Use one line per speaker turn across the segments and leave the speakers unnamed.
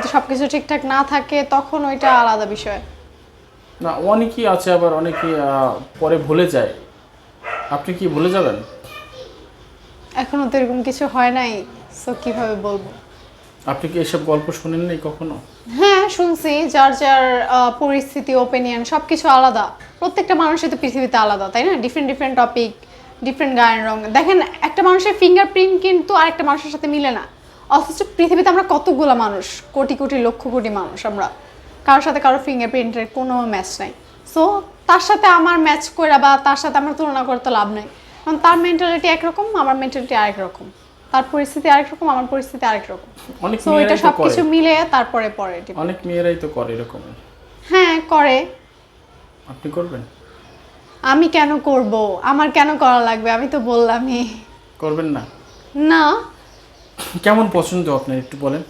যদি সবকিছু ঠিকঠাক না থাকে তখন ওইটা আলাদা বিষয়।
না অনেকেই আছে আবার অনেকেই আহ, পরে ভুলে যায়। আপনি কি ভুলে যাবেন?
এখনও তো এরকম কিছু হয় নাই সো কীভাবে বলব?
আপনি কি এসব গল্প শুনেন নাই কখনো?
হ্যাঁ শুনছি যার যার পরিস্থিতি ওপিনিয়ন সব কিছু আলাদা। প্রত্যেকটা মানুষের তো পৃথিবীতে আলাদা তাই না? ডিফারেন্ট ডিফারেন্ট টপিক ডিফারেন্ট গায়ের রং দেখেন একটা মানুষের ফিঙ্গারপ্রিন্ট কিন্তু আরেকটা মানুষের সাথে মিলে না। অথচ পৃথিবীতে আমরা কতগুলো মানুষ? কোটি কোটি লক্ষ কোটি মানুষ আমরা। কারোর সাথে কারোর ফিঙ্গারপ্রিন্টের কোনো ম্যাচ নাই। সো তার সাথে আমার ম্যাচ করে বা তার সাথে আমার তুলনা করতে লাভ নাই। কারণ তার মেন্টালিটি একরকম আমার মেন্টালিটি আরেক রকম। তার পরিস্থিতি আরেক রকম আমার পরিস্থিতি আরেক রকম।
অনেক
সো এটা
তো করে।
সবকিছু মিলে তারপরে পরে
অনেক মেয়েরাই তো করে এরকম।
হ্যাঁ করে।
আপনি করবেন?
আমি কেন করব? আমার কেন করা লাগবে? আমি তো বললামই।
করবেন না?
না।
কেমন পছন্দ আপনার একটু বলেন?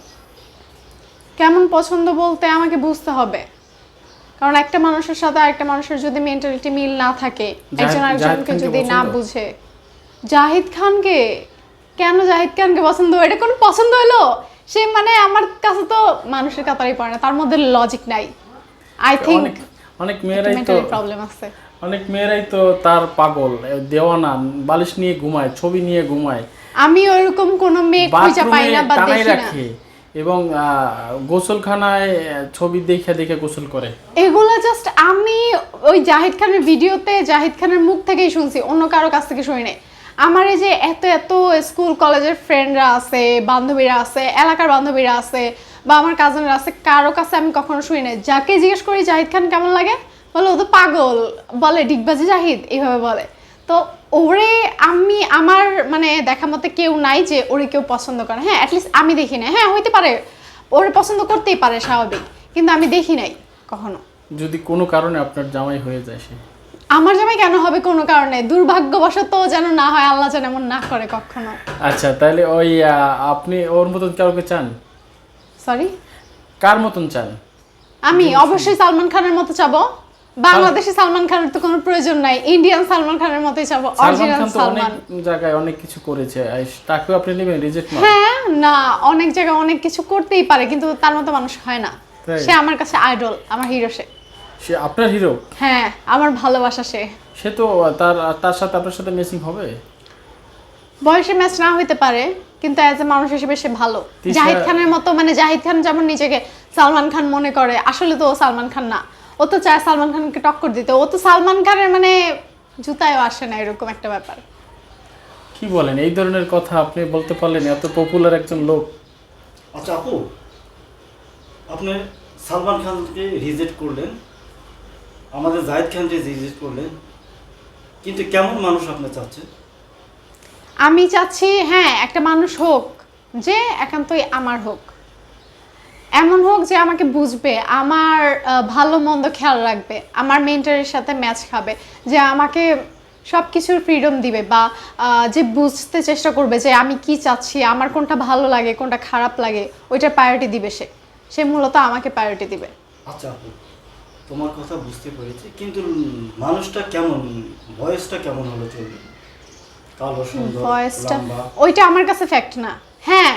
কেমন পছন্দ বলতে আমাকে বুঝতে হবে। কারণ একটা মানুষের সাথে আরেকটা মানুষের যদি মেন্টালিটি মিল না থাকে একজন আরেকজনকে যদি না বুঝে। জাহিদ খানকে? কেন জাহিদ খানকে পছন্দ? এটা কোন পছন্দ হলো? সে মানে আমার কাছে তো মানুষের কাতারই পড়ে না তার মধ্যে লজিক নাই। আই থিঙ্ক
অনেক মেয়েরাই তো
প্রবলেম আছে।
অনেক মেয়েরাই তো তার পাগল দেওয়ানা বালিশ নিয়ে ঘুমায় ছবি নিয়ে ঘুমায়।
আমি ওইরকম কোনো মেয়ে খুঁজে পাই না বা দেখি না।
এবং গোসলখানায় ছবি দেখে দেখে গোসল করে।
এগুলো জাস্ট আমি ওই জাহিদ খানের ভিডিওতে জাহিদ খানের মুখ থেকেই শুনছি অন্য কারও কাছ থেকে শুনি নাই। আমার এই যে এত এত স্কুল কলেজের ফ্রেন্ডরা আছে বান্ধবীরা আছে এলাকার বান্ধবীরা আছে বা আমার কাজিনরা আছে কারও কাছে আমি কখনো শুনি নাই। যাকে জিজ্ঞেস করি জাহিদ খান কেমন লাগে? বলে ও তো পাগল। বলে ডিগবাজি জাহিদ এইভাবে বলে। তো ওরে আমি আমার মানে দেখা মতে কেউ নাই যে ওরে কেউ পছন্দ করে। হ্যাঁ অ্যাটলিস্ট আমি দেখি না হ্যাঁ হইতে পারে। ওরে পছন্দ করতেই পারে স্বাভাবিক। কিন্তু আমি দেখি নাই কখনো।
যদি কোনো কারণে আপনার জামাই হয়ে যায় সে?
আমার জামাই কেন হবে কোনো কারণে? দুর্ভাগ্যবশত যেন না হয় আল্লাহ যেন এমন না করে কখনো।
আচ্ছা তাহলে ওই আপনি ওর মতন কাউকে চান?
সরি
কার মতন চান?
আমি অবশ্যই সালমান খানের মতো চাবো। বাংলাদেশি সালমান খানের তো কোনো প্রয়োজন নাই। ইন্ডিয়ান সালমান খানের মতোই চাবো অরিজিনাল সালমান।
জায়গায় অনেক কিছু করেছে। তাকেও আপনি নেবেন রিজেক্ট না
হ্যাঁ না অনেক জায়গায় অনেক কিছু করতেই পারে কিন্তু তার মতো মানুষ হয় না। সে আমার কাছে আইডল আমার হিরো সে।
সে আপনার হিরো
হ্যাঁ আমার ভালোবাসা সে।
সে তো তার তার সাথে আপনার সাথে মেসিং হবে?
বয়সে ম্যাচ না হইতে পারে কিন্তু অ্যাজ এ মানুষ হিসেবে সে ভালো। জাহিদ খানের মতো মানে জাহিদ খান যেমন নিজেকে সালমান খান মনে করে আসলে তো সালমান খান না। ও তো চায় সালমান খানকে টক্কর দিতে। ও তো সালমান খানের মানে জুতায়ও আসে না এরকম একটা ব্যাপার।
কি বলেন? এই ধরনের কথা আপনি বলতে পারলেন এত পপুলার একজন লোক।
আচ্ছা আপু আপনি সালমান খানকে রিজেক্ট করলেন আমাদের জাহিদ খানকে রিজেক্ট করলেন কিন্তু কেমন মানুষ আপনি চাচ্ছেন?
আমি চাচ্ছি হ্যাঁ একটা মানুষ হোক যে একান্তই আমার হোক। এমন হোক যে আমাকে বুঝবে আমার ভালো মন্দ খেয়াল রাখবে আমার মেন্টারের সাথে ম্যাচ খাবে যে আমাকে সব কিছুর ফ্রিডম দিবে বা যে বুঝতে চেষ্টা করবে যে আমি কি চাচ্ছি আমার কোনটা ভালো লাগে কোনটা খারাপ লাগে ওইটার প্রায়োরিটি দিবে সে। সে মূলত আমাকে প্রায়োরিটি দিবে।
আচ্ছা তোমার কথা বুঝতে পেরেছি কিন্তু মানুষটা কেমন বয়সটা কেমন হলো চলবে কালো সুন্দর
ভয়েসটা ওইটা আমার কাছে ফ্যাক্ট না। হ্যাঁ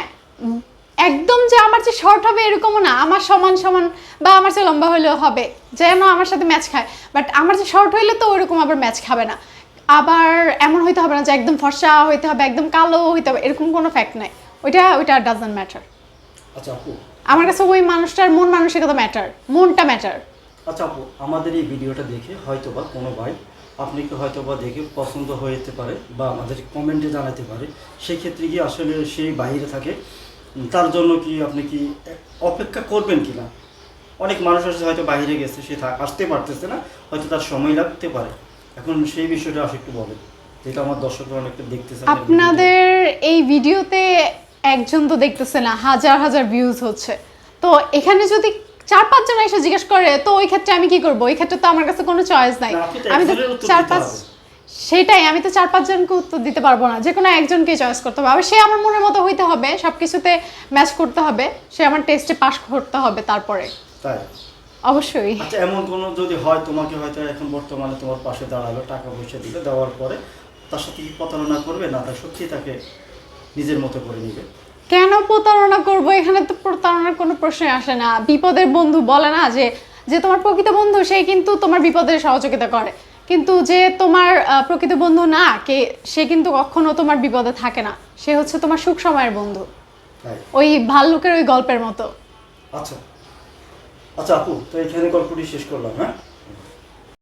একদম যে আমার যে শর্ট হবে এরকমও না। আমার সমান সমান বা আমার যে লম্বা হলেও হবে। যেন আমার সাথে ম্যাচ খায়। বাট আমার যে শর্ট হইলে তো ওইরকম আবার ম্যাচ খাবে না। আবার এমন হইতে হবে না যে একদম ফর্সা হইতে হবে একদম কালো হইতে হবে এরকম কোনো ফ্যাক্ট নাই। ওইটা ওইটা ডাজন্ট ম্যাটার
আচ্ছা আপু।
আমার কাছে ওই মানুষটার মন মানসিকতা ম্যাটার মনটা ম্যাটার
আচ্ছা আপু আমাদের এই ভিডিওটা দেখে হয়তো বা কোনো ভাই আপনাকে হয়তো বা দেখে পছন্দ হয়ে যেতে পারে বা আমাদের কমেন্টে জানাতে পারে সেই ক্ষেত্রে কি আসলে সেই বাইরে থাকে? তার জন্য কি আপনি কি অপেক্ষা করবেন কি না? অনেক মানুষ আছে হয়তো বাইরে গেছে সে আসতে পারতেছে না হয়তো তার সময় লাগতে পারে। এখন সেই বিষয়টা আসে একটু বলেন যেটা আমার দর্শকরা অনেকটা দেখতেছে
আপনাদের এই ভিডিওতে একজন তো দেখতেছে না হাজার হাজার ভিউজ হচ্ছে। তো এখানে যদি চার পাঁচজন এসে জিজ্ঞেস করে তো ওই ক্ষেত্রে আমি কি করব? ওই ক্ষেত্রে তো আমার কাছে কোনো চয়েস নাই। আমি তো চার পাঁচ। সেটাই আমি তো চার পাঁচজনকে উত্তর দিতে পারব না। যে কোনো একজনকে চয়েস করতে হবে। সে আমার মনের মতো হইতে হবে সব কিছুতে ম্যাচ করতে হবে সে আমার টেস্টে পাস করতে হবে তারপরে।
তাই?
অবশ্যই।
আচ্ছা এমন কোনো যদি হয় তোমাকে হয়তো এখন বর্তমানে তোমার পাশে দাঁড়াল টাকা পয়সা দিলে দেওয়ার পরে তার সাথে কি প্রতারণা করবে? না তার সত্যি তাকে নিজের মতো করে নিবে।
কেন প্রতারণা করব? এখানে তো প্রতারণার কোনো প্রশ্নই আসে না। বিপদের বন্ধু বলে না যে যে তোমার প্রকৃত বন্ধু সে কিন্তু তোমার বিপদের সহযোগিতা করে। কিন্তু যে তোমার প্রকৃত বন্ধু না কে সে কিন্তু কখনো তোমার বিপদে থাকে না। সে হচ্ছে তোমার সুখ সময়ের বন্ধু। ওই ভাল্লুকের ওই গল্পের মতো।
আচ্ছা। আচ্ছা আপু তো এখানে গল্পটি শেষ করলাম হ্যাঁ?